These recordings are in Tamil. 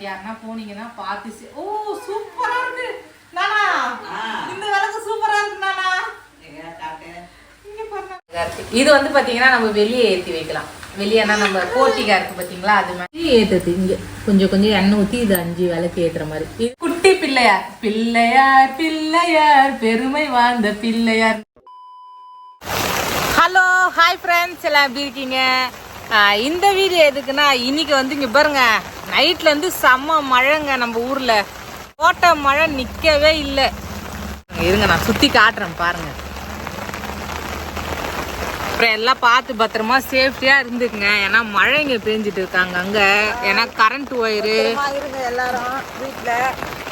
நாளைக்கு யாருன்னா போனீங்கன்னா பார்த்து ஓ சூப்பரா இருக்கு. நானா? இந்த விளக்கு சூப்பரா இருக்கு நானா. இது வந்து பாத்தீங்கன்னா நம்ம வெளியே ஏத்தி வைக்கலாம். வெளியேனா நம்ம போட்டிகா இருக்கு பாத்தீங்களா அது மாதிரி ஏத்துது இங்க. கொஞ்சம் கொஞ்சம் எண்ணெய் ஊத்தி இது அஞ்சு விளக்கு ஏத்துற மாதிரி. இது குட்டி பிள்ளையார் பிள்ளையார் பிள்ளையார் பெருமை வாழ்ந்த பிள்ளையார். ஹலோ ஹாய் ஃப்ரெண்ட்ஸ் எல்லாம் எப்படி இருக்கீங்க? இந்த வீடியோ எதுக்குன்னா இன்னைக்கு வந்து இங்க பாருங்க நைட்ல இருந்து செம்ம மழைங்க நம்ம ஊர்ல. போட்ட மழை நிக்கவே இல்லை. இருங்க நான் சுத்தி காட்டுறேன் பாருங்க. அப்புறம் எல்லாம் பார்த்து பத்திரமா சேஃப்டியா இருந்துக்குங்க. ஏன்னா மழை இங்க பெஞ்சிட்டு இருக்காங்க அங்க. ஏன்னா கரண்ட் ஒயரு இருங்க எல்லாரும் வீட்ல.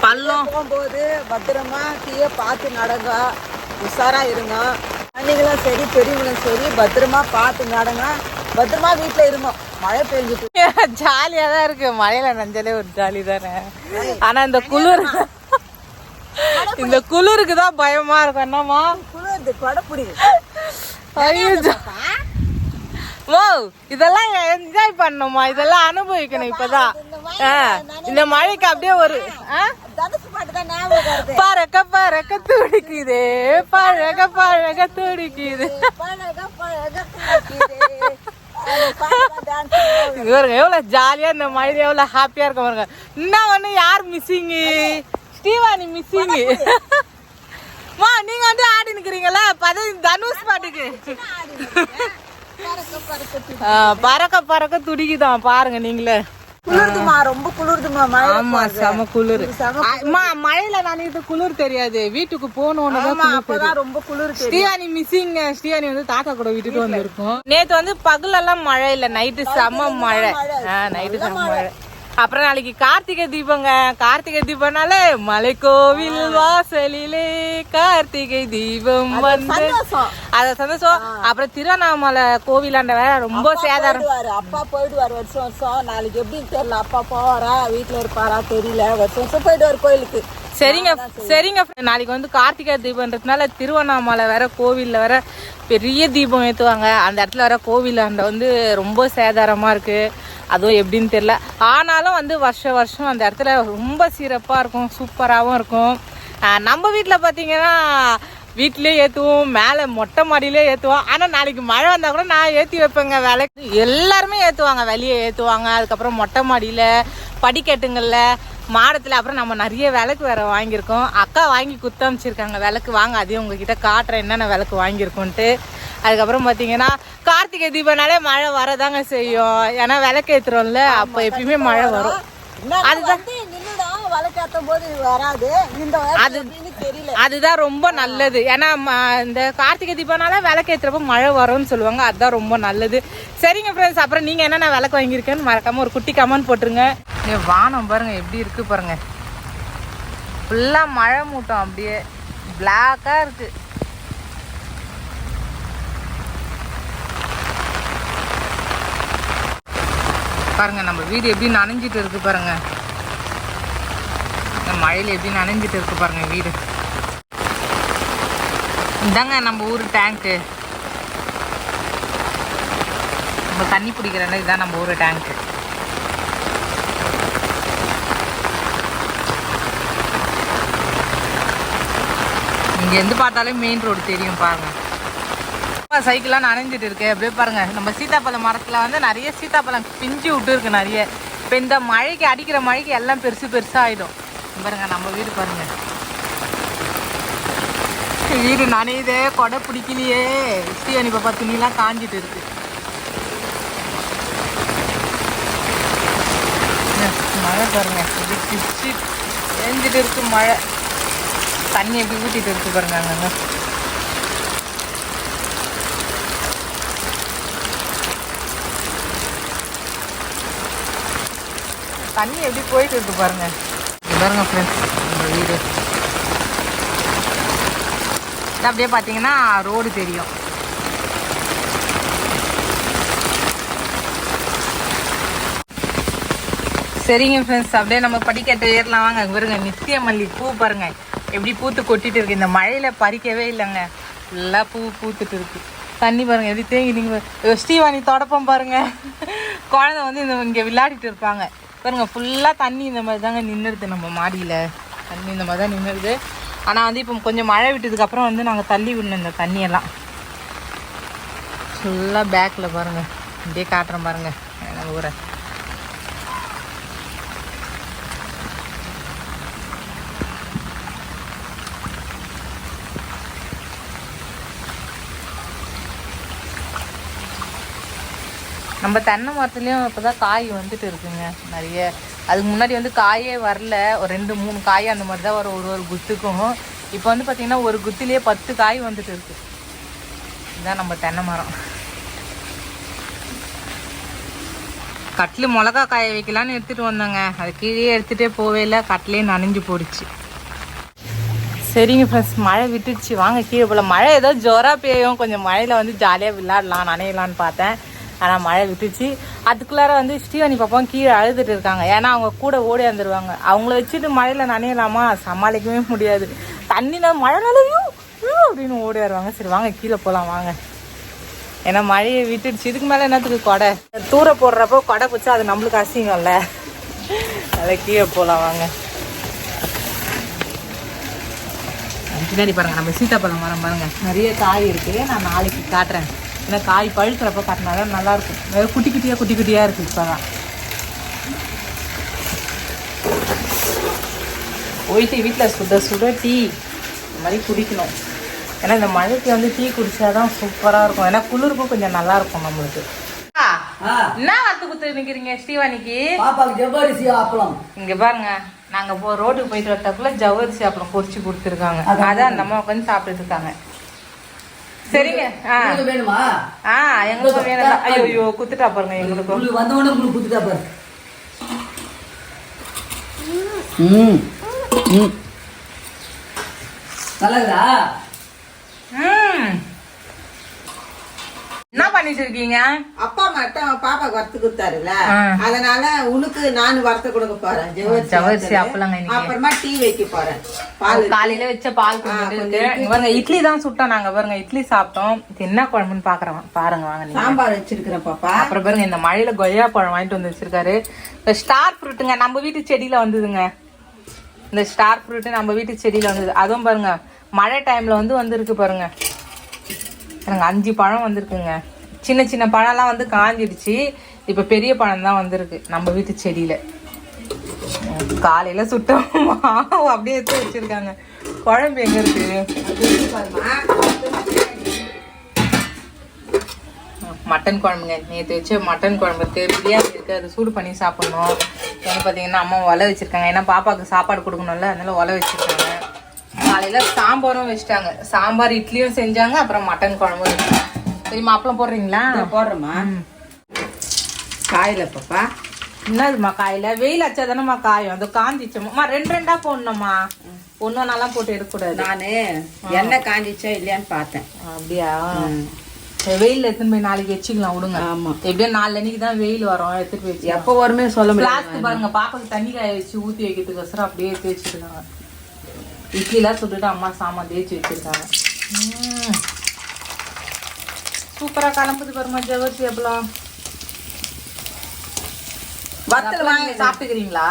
பள்ளம். போகும்போது பத்திரமா தீய பார்த்து நடங்க. உஷாரா இருங்க. குழந்தைங்களும் சரி பெரியவங்களும் சரி பத்திரமா பார்த்து நடங்க. பத்திரமா வீட்ல இருங்க மழை பெஞ்சிட்டு ஜாலியா தான் இருக்கு. மழையில நஞ்சலே ஒரு ஜாலி தானே. ஆனா இந்த குளிர் இந்த குளிருக்கு தான் பயமா இருக்கும். என்னம்மா? குளிர்ந்து கொடப்புடி ஐயோ ஓ இதெல்லாம் என்ஜாய் பண்ணணுமா இதெல்லாம் அனுபவிக்கணும் இப்பதான். இந்த மழைக்கு அப்படியே ஒரு பறக்க பறக்க துடிக்குதே. பழக பழக துடிக்குது. பழக பழக துடிக்குதே. அந்த பாட்டு தான் dance ஞாபகம் இங்க பாருங்க. எவ்வளவு ஜாலியா இந்த மழையில எவ்வளவு ஹாப்பியா இருக்க பாருங்க. இன்னும் ஒண்ணு யார் மிஸ்ஸிங் ஸ்ரீவாணி மிஸ்ஸிங் மா நீங்க வந்து ஆடி நிக்கிறீங்களா? தனுஷ் பாட்டுக்கு. பறக்க பறக்க துடிக்குதான். பாருங்க நீங்களே. குளிருதுமா ரொம்ப குளிருதுமா மழை ஆமா செம குளிர். செம அம்மா மழையில நனையிறது குளிர் தெரியாது. வீட்டுக்கு ஆமா அப்பதான் ரொம்ப குளிர் தெரியும். ஸ்ரீவாணி மிஸ்ஸிங் ஸ்ரீவாணி வந்து தாத்தா கூட விட்டுட்டு வந்திருக்கோம். நேத்து வந்து பகலெல்லாம் மழை இல்ல நைட்டு செம்ம மழை. நைட்டு செம்ம மழை. அப்புறம் நாளைக்கு கார்த்திகை தீபங்க. கார்த்திகை தீபம்னால மலை கோவில் வாசலிலே கார்த்திகை தீபம் வந்து. அத சந்தோஷம். அப்புறம் திருவண்ணாமலை கோவிலாண்ட வேற ரொம்ப சேதாரம். அப்பா போயிடுவாரு வருஷம் வருஷம். நாளைக்கு எப்படின்னு தெரியல. அப்பா போவாரா? வீட்டுல இருப்பாரா? தெரியல. வருஷம் வருஷம் போயிடுவாரு கோயிலுக்கு. சரிங்க சரிங்க. நாளைக்கு வந்து கார்த்திகை தீபம்ன்றதுனால திருவண்ணாமலை வேற கோவில்ல வேற பெரிய தீபம் ஏத்துவாங்க. அந்த இடத்துல வேற கோவில் அந்த வந்து ரொம்ப சேதாரமா இருக்கு. அதுவும் எப்படின்னு தெரியல. ஆனாலும் வந்து வருஷம் வருஷம் அந்த இடத்துல ரொம்ப சிறப்பாக இருக்கும் சூப்பராகவும் இருக்கும். நம்ம வீட்டில் பார்த்தீங்கன்னா வீட்டிலே ஏற்றுவோம் மேலே மொட்டை மாடியிலே ஏற்றுவோம் ஆனால் நாளைக்கு மழை வந்தால் கூட நான் ஏற்றி வைப்பேங்க விளக்கு எல்லாருமே ஏற்றுவாங்க வெளியே ஏற்றுவாங்க அதுக்கப்புறம் மொட்டை மாடியில் படிக்கட்டுங்களில் மாடத்தில் அப்புறம் நம்ம நிறைய விளக்கு வேற வாங்கியிருக்கோம். அக்கா வாங்கி குத்த அமைச்சிருக்காங்க விளக்கு வாங்க. அதையும் உங்ககிட்ட காட்டுறேன் என்னென்ன விளக்கு வாங்கியிருக்கோன்ட்டு. அதுக்கப்புறம் பார்த்தீங்கன்னா கார்த்திகை தீபம்னாலே மழை வரதாங்க செய்யும். ஏன்னா விளக்கு ஏற்றுறோம்ல அப்போ எப்பயுமே மழை வரும். அதுதான். அது அதுதான் ரொம்ப நல்லது. ஏன்னா இந்த கார்த்திகை தீபம்னால விளக்கு ஏற்றுறப்ப மழை வரும்னு சொல்லுவாங்க. அதுதான் ரொம்ப நல்லது. சரிங்க ஃப்ரெண்ட்ஸ் அப்புறம் நீங்கள் என்னென்ன விளக்கு வாங்கியிருக்கேன்னு மறக்காம ஒரு குட்டி கமெண்ட் போட்டுருங்க. வானம் பாருங்க எப்படி இருக்கு பாருங்க. ஃபுல்லாக மழை மூட்டம் அப்படியே. பிளாக்காக இருக்கு. பாருங்க நம்ம வீடு எப்படி நனைஞ்சிட்டு இருக்கு பாருங்க. இந்த மழையில எப்படி நனைஞ்சிட்டு இருக்கு பாருங்க வீடு. இதாங்க நம்ம ஊர் டேங்க்கு நம்ம தண்ணி பிடிக்கிறோம்ல இதுதான் நம்ம ஊர் டேங்க்கு இங்கே இருந்து பார்த்தாலே மெயின் ரோடு தெரியும் பாருங்கள் சைக்கிள்லாம் நனைஞ்சிட்டு இருக்கு அப்படியே பாருங்க. நம்ம சீத்தாப்பழம் மரத்துல வந்து நிறைய சீத்தாப்பழம் பிஞ்சு விட்டு இருக்கு நிறைய. இப்போ இந்த மழைக்கு அடிக்கிற மழைக்கு எல்லாம் பெருசு பெருசா ஆயிடும் பாருங்க நம்ம வீடு பாருங்க. வீடு நனையுதே கொடை பிடிக்கலையே. ஸ்ரீவனி பாப்பா துணியெல்லாம் காஞ்சிட்டு இருக்கு. மழை பாருங்க. எப்படி பிச்சு ஏஞ்சிட்டு இருக்கு மழை. தண்ணி எப்படி ஊற்றிட்டு இருக்கு பாருங்க அங்கங்க. தண்ணி எப்படி போயிட்டு இருக்கு பாருங்க. பாருங்க ஃப்ரெண்ட்ஸ் இந்த வீடு. அப்படியே பார்த்தீங்கன்னா ரோடு தெரியும். சரிங்க ஃப்ரெண்ட்ஸ் அப்படியே நம்ம படிக்கட்டு ஏறலாம். வாங்க பாருங்க நித்திய மல்லி பூ பாருங்க. எப்படி பூத்து கொட்டிட்டு இருக்கு. இந்த மழையில பறிக்கவே இல்லைங்க. ஃபுல்லாக பூ பூத்துட்டு இருக்கு. தண்ணி பாருங்க எப்படி தேங்கி நீங்க ஸ்ரீவாணி தொடப்பம் பாருங்க. குழந்தை வந்து இந்த இங்கே விளையாடிட்டு இருப்பாங்க. பாருங்க ஃபுல்லாக தண்ணி இந்த மாதிரி தாங்க நின்றுடுது நம்ம மாடியில். தண்ணி இந்த மாதிரி தான் நின்றுடுது ஆனால் வந்து இப்போ கொஞ்சம் மழை விட்டதுக்கப்புறம் வந்து நாங்கள் தள்ளி விடணும் இந்த தண்ணியெல்லாம். ஃபுல்லாக பேக்கில் பாருங்கள் அப்படியே காட்டுறேன் பாருங்கள் நம்ம ஊரை. நம்ம தென்னை மரத்துலேயும் இப்போ தான் காய் வந்துட்டு இருக்குங்க நிறைய. அதுக்கு முன்னாடி வந்து காயே வரல. ஒரு ரெண்டு மூணு காய் அந்த மாதிரி தான் வரும். ஒரு ஒரு குத்துக்கும். இப்போ வந்து பார்த்திங்கன்னா ஒரு குத்துலேயே பத்து காய் வந்துட்டு இருக்கு. இதுதான் நம்ம தென்னை மரம். கட்டில் மிளகா காய வைக்கலான்னு எடுத்துகிட்டு வந்தோங்க. அது கீழே எடுத்துகிட்டே போவே இல்லை. கட்டிலே நனைஞ்சு போடுச்சு. சரிங்க ஃப்ரெண்ட்ஸ் மழை விட்டுடுச்சு. வாங்க கீழே போல மழை ஏதோ ஜோராக பெய்யும். கொஞ்சம் மழையில் வந்து ஜாலியாக விளையாடலாம் நனையலான்னு பார்த்தேன். ஆனால் மழை விட்டுச்சு. அதுக்குள்ளார வந்து ஸ்டீவனி பாப்பாவும் கீழே அழுதுட்டு இருக்காங்க. ஏன்னா அவங்க கூட ஓடி வந்துடுவாங்க அவங்கள வச்சுட்டு மழையில் நனையலாமா? சமாளிக்கவே முடியாது. தண்ணினா மழை நிலையும் அப்படின்னு ஓடி வருவாங்க. சரி வாங்க கீழே போகலாம் வாங்க. ஏன்னா மழையை விட்டுடுச்சு. இதுக்கு மேலே என்னத்துக்கு கொடை? தூர போடுறப்போ கொடை பிடிச்சா அது நம்மளுக்கு அசிங்கம்ல. அதை கீழே போகலாம் வாங்க. பின்னாடி பாருங்க நம்ம சீத்தாப்பழம் மரம் பாருங்க. நிறைய காய் இருக்கு. நான் நாளைக்கு காட்டுறேன். ஏன்னா காய் பழுக்கிறப்ப காட்டினாதான் நல்லா இருக்கும் வெறும் குட்டி குட்டியா குட்டி குட்டியா இருக்கு இப்போதான். போயிட்டு வீட்டில் சுட சுட டீ. இந்த மாதிரி குடிக்கணும். ஏன்னா இந்த மழைக்கு வந்து டீ குடிச்சாதான் சூப்பராக இருக்கும். ஏன்னா குளிருக்கும் கொஞ்சம் நல்லா இருக்கும் நம்மளுக்கு என்ன வாத்து குத்து நிற்கிறீங்க ஸ்ரீவாணிக்கு? பாப்பாக்கு ஜவ்வரிசி அப்பளம் இங்க பாருங்க நாங்க போ ரோட்டுக்கு போயிட்டு வரட்டக்குள்ள ஜவ்வரிசி அப்புறம் பொரிச்சு கொடுத்துருக்காங்க. அதான். அந்த அம்மா உட்காந்து சாப்பிட்டுட்டு இருக்காங்க. சரிங்க. வேணுமா? ஆ எங்களுக்கு வேணும். ஐயோ ஐயோ குத்துட்டா பாருங்க எங்களுக்கும். உங்களுக்கு வந்தவொடனே உங்களுக்கு குத்துட்டா பாரு ம். ம். நல்லா இருக்குதா ம் என்ன பண்ணிட்டு இருக்கீங்க அப்பா மட்டும் பாப்பாக்கு வறுத்து கொடுத்தாருல. அதனால உனக்கு நான் வறுத்து கொடுக்க போறேன். வறுத்தது. அப்பளங்க. அப்புறமா டீ வைக்க போறேன். பால் காலையில வச்ச பால் பாருங்க இட்லி தான் சுட்டோம் நாங்க. பாருங்க இட்லி சாப்பிட்டோம். என்ன குழம்புன்னு பாக்குறோம் பாருங்க வாங்க சாம்பார் வச்சிருக்கிறேன் பாப்பா. அப்புறம் பாருங்க இந்த மழையில கொய்யா பழம் வாங்கிட்டு வந்து வச்சிருக்காரு. ஸ்டார் ஃப்ரூட்டுங்க நம்ம வீட்டு செடியில வந்ததுங்க. இந்த ஸ்டார் ஃப்ரூட்டு நம்ம வீட்டு செடியில வந்தது. அதுவும் பாருங்க மழை டைம்ல வந்து வந்திருக்கு பாருங்க. எனக்கு அஞ்சு பழம் வந்திருக்குங்க. சின்ன சின்ன பழம்லாம் வந்து காஞ்சிடுச்சு. இப்போ பெரிய பழம் தான் வந்திருக்கு. நம்ம வீட்டு செடியில். காலையில் காலையில சுட்டோம் மாவு அப்படியே எடுத்து வச்சுருக்காங்க. குழம்பு எங்கே இருக்கு? மட்டன் குழம்புங்க. நேற்று வச்சு மட்டன் குழம்பு இருக்குது பிரியாணி இருக்குது அது சூடு பண்ணி சாப்பிட்ணும். வந்து பார்த்தீங்கன்னா அம்மா ஒலை வச்சுருக்காங்க. ஏன்னா பாப்பாவுக்கு சாப்பாடு கொடுக்கணும்ல. அதனால ஒலை வச்சுருக்காங்க. காலையில சாம்பாரும் வச்சுட்டாங்க. சாம்பார் இட்லியும் செஞ்சாங்க அப்புறம் மட்டன் குழம்பும் வச்சாங்க சரிம்மா அப்பளம் போடுறீங்களா? போடுறேம்மா. காயில பாப்பா. என்னதும்மா காயில? வெயில் அச்சா தானேம்மா காயும். அது காஞ்சிச்சம்மா. ரெண்டு ரெண்டா போடணும்மா. ஒன்றும் நல்லா போட்டு எடுக்கக்கூடாது. நானு எண்ணெய் காஞ்சிச்சா இல்லையான்னு பார்த்தேன். அப்படியா? சரி, வெயில்ல எடுத்துன்னு போய் நாளைக்கு வச்சுக்கலாம் விடுங்க. ஆமா. எப்படியும் நாலு அன்னைக்கு தான் வெயில் வரும் எடுத்துட்டு போய். எப்போ வருமே சொல்ல முடியாது பாருங்க பாப்பாக்கு தண்ணி காய வச்சு ஊற்றி வைக்கிறதுக்கோசரம் அப்படியே எடுத்து வச்சிருக்காங்க இட்லிலாம் சுட்டுட்டு அம்மா சாமான் தேய்ச்சி வச்சிருக்காங்க. சூப்பராக கிளம்புது பாருமா ஜவர்சி அப்பலாம் வத்தல் வாங்கி சாப்பிட்டுக்கிறீங்களா?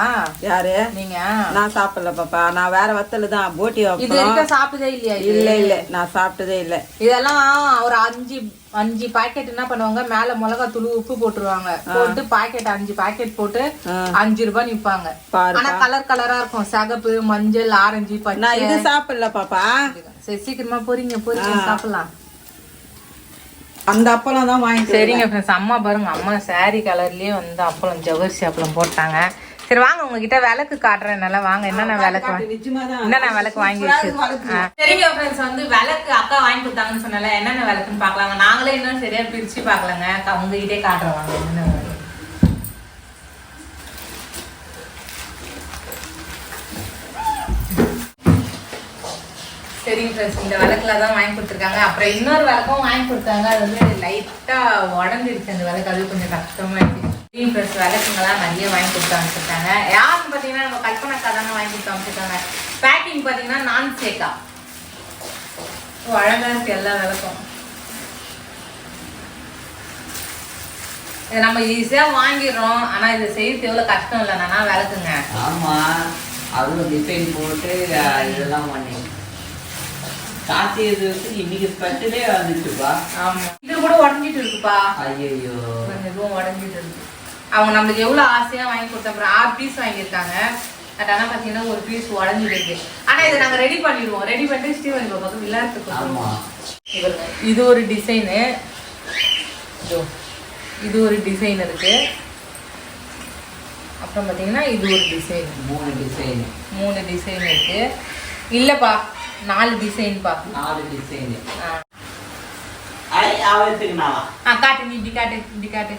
யாரு? நீங்க. நான் சாப்பிடல பாப்பா. நான் வேற வத்தல் தான் போட்டி இது வரைக்கும் சாப்பிட்டதே இல்லையா? இல்ல இல்ல. நான் சாப்பிட்டதே இல்ல. இதெல்லாம் ஒரு அஞ்சு அஞ்சு பாக்கெட் என்ன பண்ணுவாங்க? மேல மிளகாய் தூள் உப்பு போட்டுருவாங்க. போட்டு பாக்கெட் அஞ்சு பாக்கெட் போட்டு. அஞ்சு ரூபாய் நிப்பாங்க. ஆனா கலர் கலரா இருக்கும். சிகப்பு மஞ்சள் ஆரஞ்சு பச்சை. நான் இது சாப்பிடல பாப்பா. சரி சீக்கிரமா பொரிங்க பொரிங்க சாப்பிடலாம். அந்த அப்பளம் தான் வாங்கிட்டு சரிங்க ஃப்ரெண்ட்ஸ் அம்மா பாருங்க அம்மா saree கலர்லயே வந்து அப்பளம் ஜவரிசி அப்பளம் போட்டாங்க. சரி வாங்க உங்ககிட்ட விளக்கு காட்டுறேன். நல்லா வாங்க. என்னென்ன விளக்கு வாங்கி என்னென்ன விளக்கு வாங்கி சரிங்க ஃப்ரெண்ட்ஸ் வந்து விளக்கு அக்கா வாங்கி கொடுத்தாங்கன்னு சொன்னால என்னென்ன விளக்குன்னு பார்க்கலாங்க. நாங்களே இன்னும் சரியா பிரிச்சு பார்க்கலங்க. அக்கா உங்ககிட்டே காட்டுறோம் வாங்க சரிங்க ஃப்ரெண்ட்ஸ் இந்த விளக்குல தான் வாங்கி கொடுத்துருக்காங்க. அப்புறம் இன்னொரு விளக்கும் வாங்கி கொடுத்தாங்க. அது வந்து லைட்டா உடஞ்சிருச்சு அந்த விளக்கு. அது கொஞ்சம் கஷ்டமா இருக்கு சரிங்க ஃப்ரெண்ட்ஸ் விளக்குங்கெல்லாம் நிறைய வாங்கி கொடுத்து அனுப்பிச்சிருக்காங்க. யாருன்னு பார்த்தீங்கன்னா நம்ம கல்பனாக்கா தானே வாங்கி கொடுத்து அனுப்பிச்சிருக்காங்க. பேக்கிங் பார்த்தீங்கன்னா நான் சேக்கா ஓ அழகா இருக்கு எல்லா விளக்கும். இதை நம்ம ஈஸியாக வாங்கிடுறோம். ஆனால் இதை செய்யறது எவ்வளோ கஷ்டம் இல்லை. நானா விளக்குங்க. ஆமாம் அதுவும் டிசைன் போட்டு இதெல்லாம் பண்ணி வந்து இன்னைக்கு ஸ்பெஷலே வந்துச்சுப்பா. ஆமா. இது கூட உடஞ்சிட்டு இருக்குப்பா. ஐயோ இதுவும் உடஞ்சிட்டு இருக்கு. அவங்க நம்மளுக்கு எவ்வளவு ஆசையா வாங்கி கொடுத்த அப்புறம் ஆறு பீஸ் வாங்கியிருக்காங்க. பட் ஆனா பாத்தீங்கன்னா ஒரு பீஸ் உடஞ்சிட்டு இருக்கு. ஆனா இதை நாங்க ரெடி பண்ணிடுவோம். ரெடி பண்ணிட்டு ஸ்டீவன் பாப்பாக்கு விளையாட்டுக்கு ஆமா. இவருங்க, இது ஒரு டிசைனு இது ஒரு டிசைன் இருக்கு. அப்புறம் பாத்தீங்கன்னா இது ஒரு டிசைன் மூணு டிசைன் மூணு டிசைன் இருக்கு. இல்லப்பா. நாலு டிசைன்பா நாலு டிசைன் ஆ. காட்டு நீ இப்படி காட்டு இப்படி காட்டு.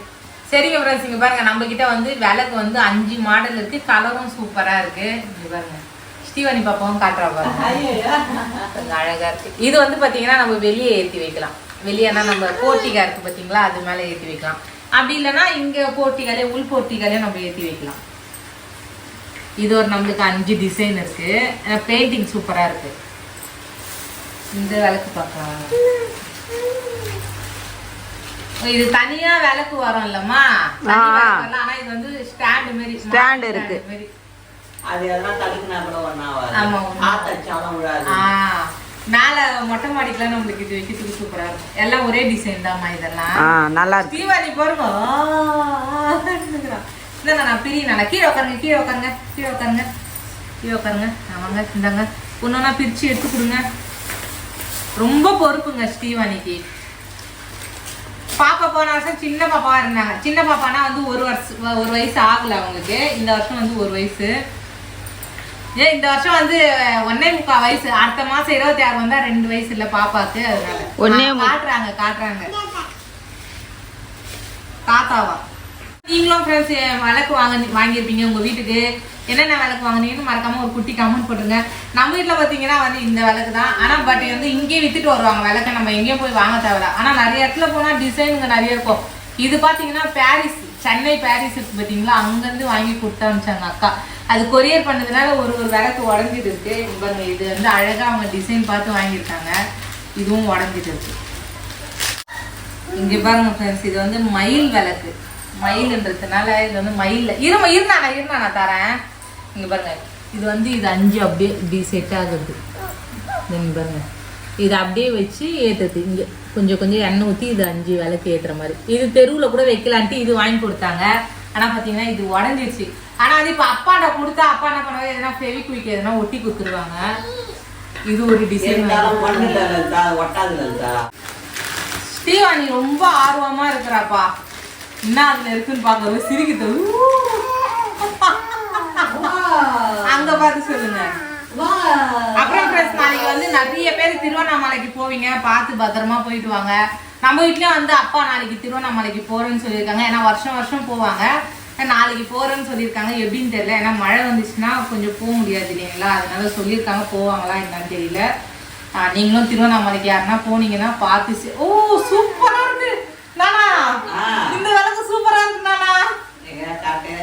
சரிங்க ஃப்ரெண்ட்ஸ் இங்க பாருங்க நம்ம கிட்ட வந்து விளக்கு வந்து அஞ்சு மாடல் இருக்கு. கலரும் சூப்பரா இருக்கு. இங்க பாருங்க. ஸ்டீவனி பாப்பாவும் காட்டுறா பாருங்க. அழகா இருக்கு. இது வந்து பாத்தீங்கன்னா நம்ம வெளியே ஏத்தி வைக்கலாம். வெளியேனா நம்ம போர்ட்டிகா இருக்கு பாத்தீங்களா அது மேல ஏத்தி வைக்கலாம். அப்படி இல்லைன்னா இங்க போர்ட்டிகாலே உள் போர்ட்டிகாலே நம்ம ஏத்தி வைக்கலாம். இது ஒரு நம்மளுக்கு அஞ்சு டிசைன் இருக்கு. பெயிண்டிங் சூப்பரா இருக்கு. இந்த விளக்கு பார்க்கலாம் இது தனியா விளக்கு வரும் இல்லம்மா? ஆனா இது வந்து ஸ்டாண்ட் மாதிரி stand இருக்கு. அது எதனா தடுக்குனா கூட ஒன்னாவாது ஆமா, ஒண்ணும் ஆத்தச்சாலும் விழாது. ஆ, மேல மொட்டை மாடிக்கெல்லாம் நம்மளுக்கு இது வைக்கிறதுக்கு சூப்பரா இருக்கும். எல்லாம் ஒரே டிசைன் தான்மா இதெல்லாம். ஆ நல்லா இருக்கு. தீபாவளி பாருங்க இல்லை நான் பிரியனா கீழே உட்காருங்க கீழே உட்காருங்க கீழே உட்காருங்க கீழே உட்காருங்க ஆமாங்க இந்தாங்க. ஒன்னொன்னா பிரிச்சு எடுத்து கொடுங்க. ரொம்ப பொறுப்புங்க ஸ்ரீவாணிக்கு பாப்பா போன வருஷம் சின்ன பாப்பாவா இருந்தாங்க. சின்ன பாப்பானா வந்து ஒரு வருஷம் ஒரு வயசு ஆகல அவங்களுக்கு. இந்த வருஷம் வந்து ஒரு வயசு. ஏன் இந்த வருஷம் வந்து ஒன்னே முக்கால் வயசு. அடுத்த மாசம் இருபத்தி ஆறு வந்தா ரெண்டு வயசு இல்ல பாப்பாக்கு அதனால காட்டுறாங்க காட்டுறாங்க. தாத்தாவா? நீங்களும் ஃப்ரெண்ட்ஸ் விளக்கு வாங்க வாங்கியிருப்பீங்க உங்கள் வீட்டுக்கு. என்னென்ன விளக்கு வாங்குனீங்கன்னு மறக்காமல் ஒரு குட்டி கமெண்ட் போட்டுருங்க. நம்ம வீட்டில் பார்த்தீங்கன்னா வந்து இந்த விளக்கு தான். ஆனால் பட் வந்து இங்கேயே வித்துட்டு வருவாங்க விளக்க. நம்ம எங்கேயும் போய் வாங்க தேவையில்ல. ஆனால் நிறைய இடத்துல போனால் டிசைனுங்க நிறைய இருக்கும். இது பார்த்தீங்கன்னா பாரிஸ் சென்னை பாரிஸ் இருக்கு பார்த்தீங்களா அங்கேருந்து வாங்கி கொடுத்து அனுப்பிச்சாங்க அக்கா. அது கொரியர் பண்ணதுனால ஒரு ஒரு விளக்கு உடஞ்சிட்டு இருக்கு. பாருங்க இது வந்து அழகாக அவங்க டிசைன் பார்த்து வாங்கியிருக்காங்க. இதுவும் உடஞ்சிட்டு இருக்கு. இங்கே பாருங்க ஃப்ரெண்ட்ஸ் இது வந்து மயில் விளக்கு. மயில்ன்றதுனால இது வந்து மயில் இருமா இருந்தா நான் இருந்தா நான் தரேன். இங்க பாருங்க. இது வந்து இது அஞ்சு அப்படியே இப்படி செட் ஆகுது. இங்க பாருங்க. இது அப்படியே வச்சு ஏத்துது இங்க கொஞ்சம் கொஞ்சம் எண்ணெய் ஊத்தி இது அஞ்சு விளக்கு ஏத்துற மாதிரி. இது தெருவுல கூட வைக்கலான்ட்டு இது வாங்கி கொடுத்தாங்க. ஆனா பாத்தீங்கன்னா இது உடஞ்சிருச்சு. ஆனா அது இப்ப அப்பாண்ட கொடுத்தா அப்பா என்ன பண்ணுவாங்க எதனா ஃபெவிக்விக் எதனா ஒட்டி கொடுத்துருவாங்க. இது ஒரு டிசைன் ஸ்ரீவாணி ரொம்ப ஆர்வமா இருக்கிறாப்பா. என்ன அதுல இருக்குன்னு பார்க்கவே சிரிக்குது. அங்க பார்த்து சொல்லுங்க. அப்புறம் ஃப்ரெண்ட்ஸ் நாளைக்கு வந்து நிறைய பேர் திருவண்ணாமலைக்கு போவீங்க. பார்த்து பத்திரமா போயிட்டு வாங்க. நம்ம வீட்லயும் வந்து அப்பா நாளைக்கு திருவண்ணாமலைக்கு போறேன்னு சொல்லியிருக்காங்க. ஏன்னா வருஷம் வருஷம் போவாங்க. நாளைக்கு போறேன்னு சொல்லியிருக்காங்க. எப்படின்னு தெரியல. ஏன்னா மழை வந்துச்சுன்னா கொஞ்சம் போக முடியாது இல்லைங்களா? அதனால சொல்லியிருக்காங்க. போவாங்களா என்னன்னு தெரியல. நீங்களும் திருவண்ணாமலைக்கு யாருன்னா போனீங்கன்னா பார்த்து ஓ சூப்பரா இருக்கு நானா. இந்த விளக்கு சூப்பரா இருக்கு நானா எங்க காட்டு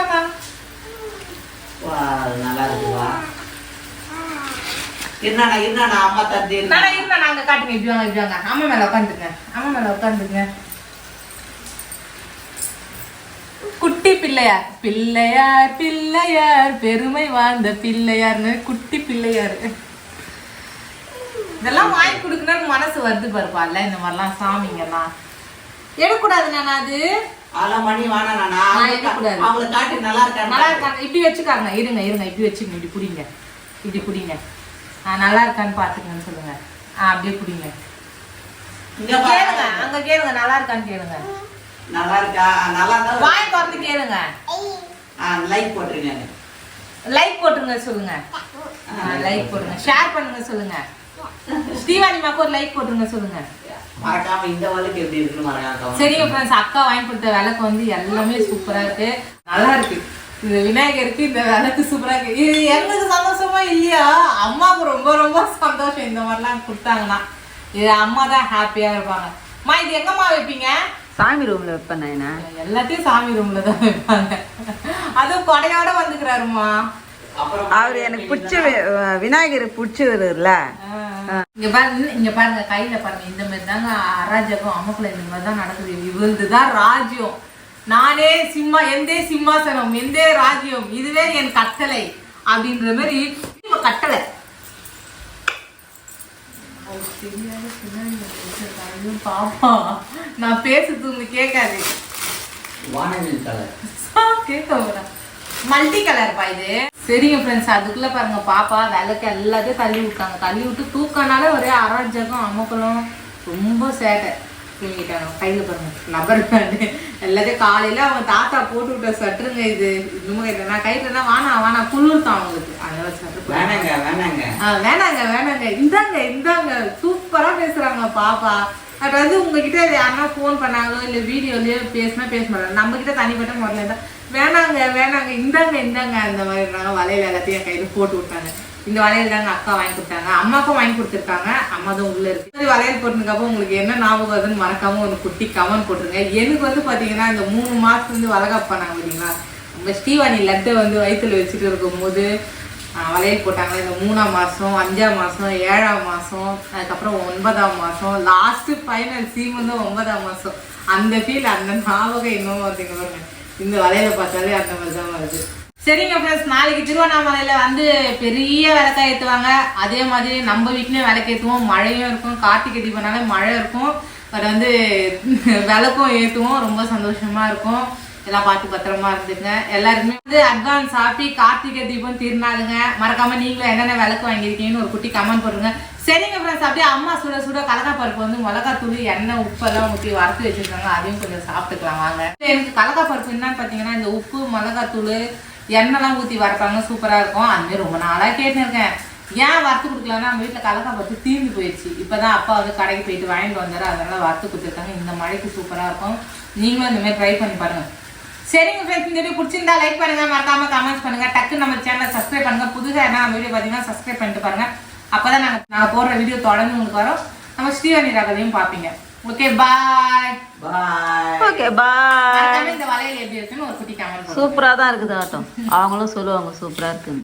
நானா வா நல்லா இருக்குவா இருந்தாடா இருந்தாடா அம்மா தந்தி நானா இருந்தா நாங்க காட்டுங்க இப்படி வாங்க இப்படி வாங்க. அம்மா மேல உட்காந்துங்க அம்மா மேல உட்காந்துங்க குட்டி பிள்ளையார் பிள்ளையார் பிள்ளையார் பெருமை வாழ்ந்த பிள்ளையார்னு குட்டி பிள்ளையார். இதெல்லாம் வாங்கி கொடுக்கணும்னு மனசு வருது பாருப்பால இந்த மாதிரிலாம் சாமிங்கெல்லாம். எடுக்கூடாது நானா அது? அதெல்லாம் மணி வேணா நானா. அவங்களை காட்டி நல்லா நல்லா இருக்காங்க. இருக்காங்க இப்படி வச்சுக்காங்க. இருங்க இருங்க. இப்படி வச்சுக்கங்க. இப்படி பிடிங்க. இப்படி பிடிங்க. நல்லா இருக்கான்னு பாத்துக்கங்கன்னு சொல்லுங்க. ஆ அப்படியே பிடிங்க. இங்க கேளுங்க. அங்க கேளுங்க. நல்லா இருக்கான்னு கேளுங்க. நல்லா இருக்கா? நல்லா இருந்தா வாய் திறந்து கேளுங்க. லைக் போட்டுருங்க. லைக் போட்டுருங்க சொல்லுங்க. லைக் போட்டுருங்க. ஷேர் பண்ணுங்க சொல்லுங்க. ஸ்ரீவாணி மாக்கு ஒரு லைக் போட்டுருங்க சொல்லுங்க. மறக்காம இந்த வழக்கு எப்படி இருக்குன்னு மறக்காம சரிங்க ஃப்ரெண்ட்ஸ் அக்கா வாங்கி கொடுத்த விளக்கு வந்து எல்லாமே சூப்பரா இருக்கு. நல்லா இருக்கு. இந்த விநாயகருக்கு இந்த விளக்கு சூப்பரா இருக்கு. இது எங்களுக்கு சந்தோஷமா இல்லையா? அம்மாவுக்கு ரொம்ப ரொம்ப சந்தோஷம். இந்த மாதிரிலாம் கொடுத்தாங்கன்னா இது அம்மா தான் ஹாப்பியா இருப்பாங்க. அம்மா இது எங்கம்மா வைப்பீங்க? சாமி ரூம்ல வைப்பேன் நான் எல்லாத்தையும் சாமி ரூம்ல தான் வைப்பாங்க. அதுவும் கொடையோட வந்துக்கிறாருமா அவர் எனக்கு பிடிச்ச விநாயகர் பிடிச்சவருல இங்க பாருங்க இங்க பாருங்க கையில பாருங்க இந்த மாதிரி தாங்க அராஜகம் அம்முக்குள்ள இந்த மாதிரி தான் நடக்குது. இவருதுதான் ராஜ்யம். நானே சிம்மா எந்தே சிம்மாசனம் எந்தே ராஜ்யம் இதுவே என் கட்டளை அப்படின்ற மாதிரி இவ கட்டளை. பாப்பா நான் பேசுறது உங்களுக்கு கேட்காது. கேட்க மல்டி கலர் பா இது. சரிங்க ஃப்ரெண்ட்ஸ் அதுக்குள்ள பாருங்க பாப்பா விளக்கு எல்லாத்தையும் தள்ளி விட்டாங்க. தள்ளி விட்டு தூக்கனால ஒரே அராஜகம் அமக்கலம் ரொம்ப சேட்டை தூங்கிட்டாங்க கையில பாருங்க பேண்டு எல்லாத்தையும் காலையில அவங்க தாத்தா போட்டு விட்ட சட்டுருங்க இது. இன்னும் கேட்டேன் நான் கையில தான் வானா வானா குளிர்த்தான் அவங்களுக்கு. அதனால போட்டு- வேணாங்க வேணாங்க. ஆ, வேணாங்க வேணாங்க. இந்தாங்க இந்தாங்க. சூப்பரா பேசுறாங்க பாப்பா. அதாவது உங்ககிட்ட யாருன்னா ஃபோன் பண்ணாங்களோ இல்ல வீடியோலயோ பேசினா பேச மாட்டாங்க. நம்ம கிட்ட தனிப்பட்ட முறையில இருந்தா வேணாங்க வேணாங்க இந்தாங்க இந்தாங்க அந்த மாதிரி இருந்தாங்க. வளையல் எல்லாத்தையும் கையில் போட்டு விட்டாங்க. இந்த வளையல் தாங்க அக்கா வாங்கி கொடுத்தாங்க. அம்மாக்கும் வாங்கி கொடுத்துருக்காங்க. அம்மா தான் உள்ளே இருக்கு. இந்த வளையல் போட்டதுக்கப்புறம் உங்களுக்கு என்ன ஞாபகம் வருதுன்னு மறக்காம ஒரு குட்டி கமெண்ட் போட்டுருங்க. எனக்கு வந்து பார்த்தீங்கன்னா இந்த மூணு மாதத்துல இருந்து வளகாப்பு பண்ணாங்க பார்த்தீங்களா நம்ம ஸ்ரீவாணி லட்டை வந்து வயிற்றில் வச்சுட்டு இருக்கும்போது வளையல் போட்டாங்க இந்த மூணாம் மாதம் அஞ்சாம் மாதம் ஏழாம் மாதம் அதுக்கப்புறம் ஒன்பதாம் மாதம் லாஸ்ட்டு ஃபைனல் சீம் வந்து ஒன்பதாம் மாதம் அந்த ஃபீல் அந்த ஞாபகம் இன்னும் பார்த்தீங்க பாருங்க இந்த வளையல பார்த்தாலே அந்த மாதிரி தான் வருது. சரிங்க ஃப்ரெண்ட்ஸ் நாளைக்கு திருவண்ணாமலையில் வந்து பெரிய விளக்கா ஏற்றுவாங்க அதே மாதிரி நம்ம வீட்லயும் விளக்கேற்றுவோம் மழையும் இருக்கும். கார்த்திகை தீபம்னால மழை இருக்கும். பட் வந்து விளக்கும் ஏற்றுவோம் ரொம்ப சந்தோஷமாக இருக்கும். எல்லாம் பார்த்து பத்திரமா இருந்துங்க எல்லாருக்குமே வந்து அட்வான்ஸ் ஹாப்பி கார்த்திகை தீபம் திருநாளுங்க. மறக்காம நீங்களும் என்னென்ன விளக்கு வாங்கியிருக்கீங்கன்னு ஒரு குட்டி கமெண்ட் போடுங்க சரிங்க ஃப்ரெண்ட்ஸ் அப்படியே அம்மா சுட சுட கலக்கா பருப்பு வந்து மிளகாத்தூள் எண்ணெய் உப்பெல்லாம் ஊற்றி வறுத்து வச்சிருக்காங்க. அதையும் கொஞ்சம் சாப்பிட்டுக்கலாம் வாங்க. எனக்கு கலக்கா பருப்பு என்னன்னு பார்த்தீங்கன்னா இந்த உப்பு மிளகாத்தூள் எண்ணெய்லாம் ஊற்றி வறுப்பாங்க. சூப்பராக இருக்கும். அதுமாரி ரொம்ப நாளாக கேட்டுருக்கேன். ஏன் வறுத்து கொடுக்கலன்னா நம்ம வீட்டில் கலக்கா பருப்பு தீர்ந்து போயிடுச்சு இப்போ தான் அப்பா வந்து கடைக்கு போயிட்டு வாங்கிட்டு வந்தார். அதனால வறுத்து கொடுத்துருக்காங்க. இந்த மழைக்கு சூப்பராக இருக்கும். நீங்களும் இந்தமாதிரி ட்ரை பண்ணி பாருங்கள் சரிங்க ஃப்ரெண்ட்ஸ் இந்த வீடியோ பிடிச்சிருந்தா லைக் பண்ணுங்கள் மறக்காமல் கமெண்ட்ஸ் பண்ணுங்க. டக்கு நம்ம சேனலை சப்ஸ்கிரைப் பண்ணுங்கள் புதுசாக என்ன வீடியோ பார்த்தீங்கன்னா சப்ஸ்கிரைப் பண்ணிட்டு பாருங்கள் அப்பதான் நாங்க நாங்கள் போடுற வீடியோ தொடர்ந்து உங்களுக்கு வரும். நம்ம ஸ்ரீவாணி ராகதையும் பார்ப்பீங்க. Okay bye bye okay bye இந்த வளையல் எப்படி இருக்குன்னு ஒரு குட்டி கமெண்ட் சூப்பரா தான் இருக்குது ஆட்டம். அவங்களும் சொல்லுவாங்க சூப்பரா இருக்குன்னு.